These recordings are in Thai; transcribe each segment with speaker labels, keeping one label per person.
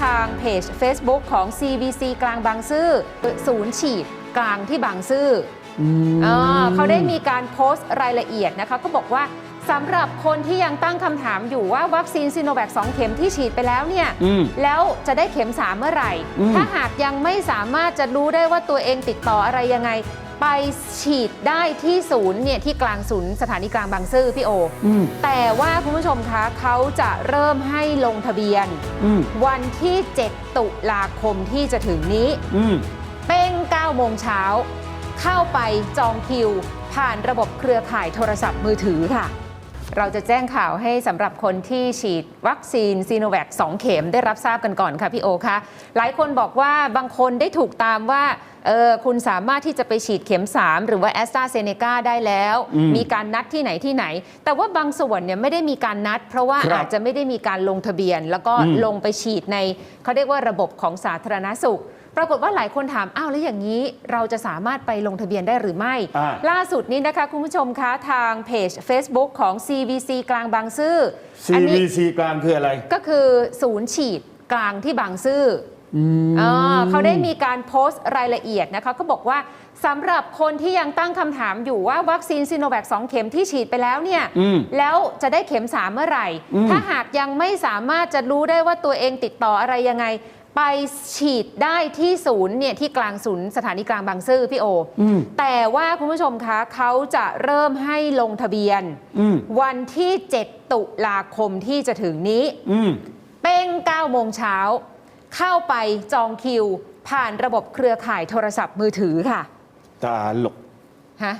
Speaker 1: ทางเพจ Facebook ของ CBC กลางบางซื่อศูนย์ฉีดกลางที่บางซื่อออ่าเขาได้มีการโพสต์รายละเอียดนะคะก็บอกว่าสำหรับคนที่ยังตั้งคำถามอยู่ว่าวัคซีนซีโนแวค2เข็มที่ฉีดไปแล้วเนี่ย
Speaker 2: อืม
Speaker 1: แล้วจะได้เข็ม 3 เมื่อไหร่
Speaker 2: อืม
Speaker 1: ถ้าหากยังไม่สามารถจะรู้ได้ว่าตัวเองติดต่ออะไรยังไง ไปฉีดได้ที่ศูนย์เนี่ยที่กลางศูนย์สถานีกลางบางซื่อพี่โอ
Speaker 2: อืม
Speaker 1: แต่ว่าคุณผู้ชมคะเขาจะเริ่มให้ลงทะเบียน
Speaker 2: อืม
Speaker 1: วันที่ 7 ตุลาคมที่จะถึงนี้
Speaker 2: อืม
Speaker 1: เป้ง9โมงเช้า เข้าไปจองคิว ผ่านระบบเครือข่ายโทรศัพท์มือถือค่ะ เราจะแจ้งข่าวให้สำหรับคนที่ฉีดวัคซีนซีโนแวค2เข็มได้รับทราบกันก่อนค่ะพี่โอคะหลายคนบอกว่าบางคนได้ถูกตามว่าเออคุณสามารถที่จะไปฉีดเข็ม 3 หรือว่าแอสตราเซเนกาได้แล้ว
Speaker 2: อืม
Speaker 1: มีการนัดที่ไหนที่ไหน แต่ว่าบางส่วนเนี่ยไม่ได้มีการนัด เพราะว่า
Speaker 2: ครับ
Speaker 1: อาจจะไม่ได้มีการลงทะเบียน แล้วก็
Speaker 2: อืม
Speaker 1: ลงไปฉีดในเขาเรียกว่าระบบของสาธารณสุขปรากฏว่าหลายคนถาม อ้าว แล้วอย่างนี้เราจะสามารถไปลงทะเบียนได้หรือไม่
Speaker 2: อ่า
Speaker 1: ล่าสุดนี้นะคะ คุณผู้ชมคะ ทางเพจ Facebook ของ CBC กลางบางซื่ออันี้
Speaker 2: CVC กลางคืออะไร
Speaker 1: ก็คือศูนย์ฉีดกลางที่บางซื่อออ่าเขาได้มีการโพสต์รายละเอียดนะคะก็บอกว่าสำหรับคนที่ยังตั้งคำถามอยู่ว่าวัคซีนซีโนแวค2เข็มที่ฉีดไปแล้วเนี่ย
Speaker 2: อืม
Speaker 1: แล้วจะได้เข็ม 3 เมื่อไหร่
Speaker 2: อืม
Speaker 1: ถ้าหากยังไม่สามารถจะรู้ได้ว่าตัวเองติดต่ออะไรยังไง ไปฉีดได้ที่ศูนย์เนี่ยที่กลางศูนย์สถานีกลางบางซื่อพี่โออ
Speaker 2: ม
Speaker 1: แต่ว่าคุณผู้ชมคะเขาจะเริ่มให้ลงทะเบียน
Speaker 2: อืม
Speaker 1: วันที่ 7 ตุลาคมที่จะถึงนี้
Speaker 2: อืม
Speaker 1: เป้ง9โมงเช้า เข้าไปจองคิว ผ่านระบบเครือข่ายโทรศัพท์มือถือค่ะ
Speaker 2: ตาหลก
Speaker 1: ฮะ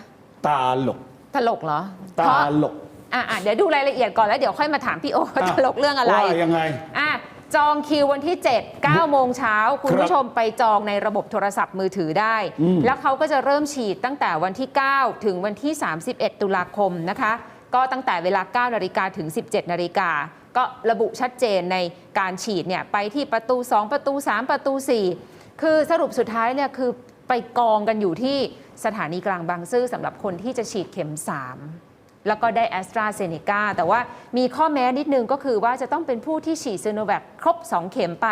Speaker 2: ตาหลก
Speaker 1: ตลกเหรอ
Speaker 2: ตา
Speaker 1: เพราะ
Speaker 2: หลก
Speaker 1: อะอะเดี๋ยวดูรายละเอียดก่อนแล้วเดี๋ยวค่อยมาถามพี่โอว่าตลกเรื่องอะไร
Speaker 2: ว่ายังไง
Speaker 1: อะ จองคิววันที่ 7 9 โมงเช้า คุณ
Speaker 2: ครับ
Speaker 1: ผู้ชมไปจองในระบบโทรศัพท์มือถือได้
Speaker 2: อืม
Speaker 1: แล้วเขาก็จะเริ่มฉีดตั้งแต่วันที่ 9 ถึงวันที่ 31 ตุลาคมนะคะ ก็ตั้งแต่เวลา 9 นาฬิกาถึง 17 นาฬิกาก็ระบุชัดเจนในการฉีดเนี่ยไปที่ประตู 2 ประตู 3 ประตู 4 คือสรุปสุดท้ายเนี่ยคือไปกองกันอยู่ที่สถานีกลางบางซื่อสำหรับคนที่จะฉีดเข็ม 3 แล้วก็ได้แอสตราเซเนกาแต่ว่ามีข้อแม้นิดนึงก็คือว่าจะต้องเป็นผู้ที่ฉีดซีโนแวคครบ 2 เข็มไป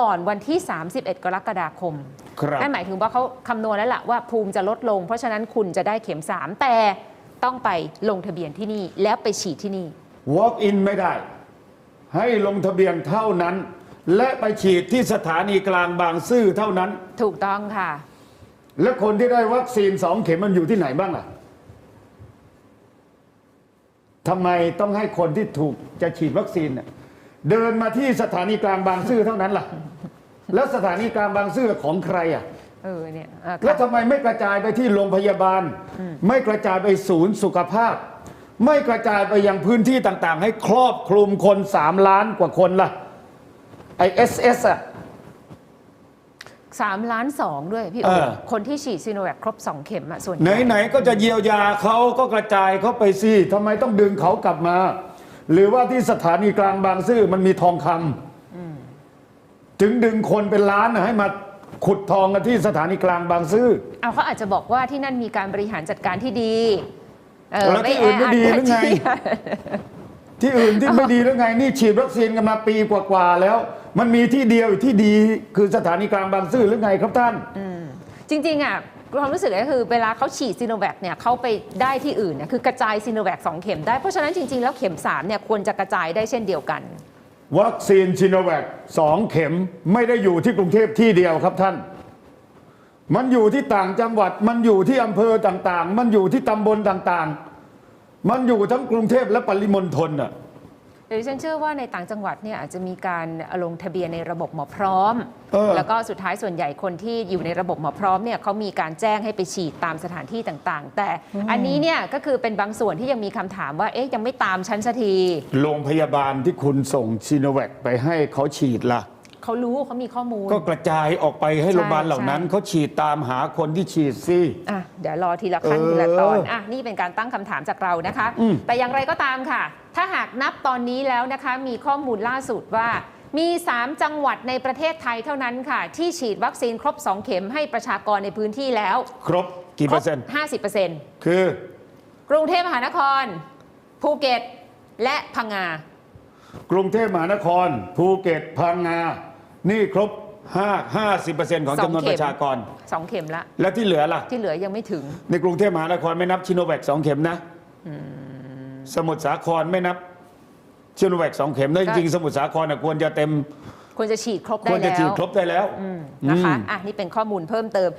Speaker 1: ก่อนวันที่ 31 กรกฎาคม
Speaker 2: ครับ
Speaker 1: นั่นหมายถึงว่าเขาคำนวณแล้วล่ะว่าภูมิจะลดลง เพราะฉะนั้นคุณจะได้เข็ม 3 แต่ต้องไปลงทะเบียนที่นี่แล้วไปฉีดที่นี่
Speaker 2: walk in ไม่ได้ ให้ลงทะเบียนเท่านั้น และไปฉีดที่สถานีกลางบางซื่อเท่านั้น
Speaker 1: ถูกต้องค่ะ
Speaker 2: และคนที่ได้วัคซีนสองเข็มมันอยู่ที่ไหนบ้างล่ะ ทำไมต้องให้คนที่ถูกจะฉีดวัคซีนน่ะเดินมาที่สถานีกลางบางซื่อเท่านั้นล่ะ แล้วสถานีกลางบางซื่อของใครอะ
Speaker 1: เออเนี่ยอะ
Speaker 2: แล้ว
Speaker 1: ค่ะ
Speaker 2: ทำไมไม่กระจายไปที่โรงพยาบาล ไม่กระจายไปศูนย์สุขภาพ ไม่กระจายไปยังพื้นที่ต่างๆ ให้ครอบคลุมคนสามล้านกว่าคนล่ะไอเอสเอสอะ
Speaker 1: สามล้านสองด้วยพี่
Speaker 2: เอ
Speaker 1: โอ
Speaker 2: อ
Speaker 1: คนที่ฉีดซีโนแวคครบ2เข็มอะส่วนให
Speaker 2: ไหน
Speaker 1: ญ่
Speaker 2: ไหนๆก็จะเยียวยาเขาก็กระจายเขาไปสิทำไมต้องดึงเขากลับมา หรือว่าที่สถานีกลางบางซื่อมันมีทองคำถึงดึงคนเป็นล้านน่ะให้มาขุดทองกันที่สถานีกลางบางซื่อ
Speaker 1: เอาเขาอาจจะบอกว่าที่นั่นมีการบริหารจัดการที่ดีเแล้
Speaker 2: วที่อื่นไม่ดีหรือไง
Speaker 1: แด
Speaker 2: ที่อื่นที่ไม่ดีแล้วไงนี่ฉีดวัคซีนกันมาปีกว่าๆแล้ว มันมีที่เดียวที่ดีคือสถานีกลางบางซื่อหรือไงครับท่าน
Speaker 1: จริงๆอะความรู้สึกก็คือเวลาเขาฉีดซีโนแวคเนี่ยเขาไปได้ที่อื่นเนี่ยคือกระจายซีโนแวคสองเข็มได้เพราะฉะนั้นจริงๆ แล้วเข็ม3เนี่ยควรจะกระจายได้เช่นเดียวกัน
Speaker 2: วัคซีนชิโนแวคสองเข็มไม่ได้อยู่ที่กรุงเทพที่เดียวครับท่าน มันอยู่ที่ต่างจังหวัดมันอยู่ที่อำเภอต่างๆ มันอยู่ที่ตำบลต่างๆ มันอยู่ทั้งกรุงเทพและปริมณฑลน่ะ
Speaker 1: เดี๋ยวดิฉันเชื่อว่าในต่างจังหวัดเนี่ยอาจจะมีการลงทะเบียนในระบบหมอพร้อม
Speaker 2: เออ
Speaker 1: แล้วก็สุดท้ายส่วนใหญ่คนที่อยู่ในระบบหมอพร้อมเนี่ยเขามีการแจ้งให้ไปฉีดตามสถานที่ต่าง ๆ แต่อันนี้เนี่ยก็คือเป็นบางส่วนที่ยังมีคำถามว่าเอ๊ะยังไม่ตามชั้นสักที
Speaker 2: โรงพยาบาลที่คุณส่งชิโนแวคไปให้เขาฉีดล่ะ
Speaker 1: เขารู้เขามีข้อมูล
Speaker 2: ก็กระจายออกไปให้
Speaker 1: ใช่
Speaker 2: โรงพยาบาลเหล่านั้น
Speaker 1: ใช่
Speaker 2: เขาฉีดตามหาคนที่ฉีดสิ
Speaker 1: อะเดี๋ยวรอทีละขั้น
Speaker 2: เออ
Speaker 1: ทีละตอนอะนี่เป็นการตั้งคำถามจากเรานะคะ
Speaker 2: อืม
Speaker 1: แต่อย่างไรก็ตามค่ะ ถ้าหากนับตอนนี้แล้วนะคะ มีข้อมูลล่าสุดว่า มี 3 จังหวัดในประเทศไทยเท่านั้นค่ะ ที่ฉีดวัคซีนครบ 2 เข็มให้ประชากรในพื้นที่แล้ว
Speaker 2: ครบกี่เปอร์เซ็นต์
Speaker 1: ห้าสิบเปอร์เซ็นต์
Speaker 2: คือ
Speaker 1: กรุงเทพมหานคร ภูเก็ต และพังงา
Speaker 2: กรุงเทพมหานคร ภูเก็ตพังงา นี่ครบ5 50%ของจำนวน
Speaker 1: สองเข็ม
Speaker 2: ประชากร
Speaker 1: สองเข็มละ
Speaker 2: แล้วที่เหลือล่ะ
Speaker 1: ที่เหลือยังไม่ถึง
Speaker 2: ในกรุงเทพมหานครไม่นับชิโนแวคสองเข็มนะสมุทรสาครไม่นับชิโนแวคสองเข็มนะจริงๆสมุทรสาครน่ะควรจะเต็ม
Speaker 1: ควรจะฉีดครบได้
Speaker 2: ควรจะ
Speaker 1: แล้
Speaker 2: ฉีด
Speaker 1: ว
Speaker 2: ครบได้แล้ว
Speaker 1: อืมนะคะ
Speaker 2: อืม
Speaker 1: อะนี่เป็นข้อมูลเพิ่มเติม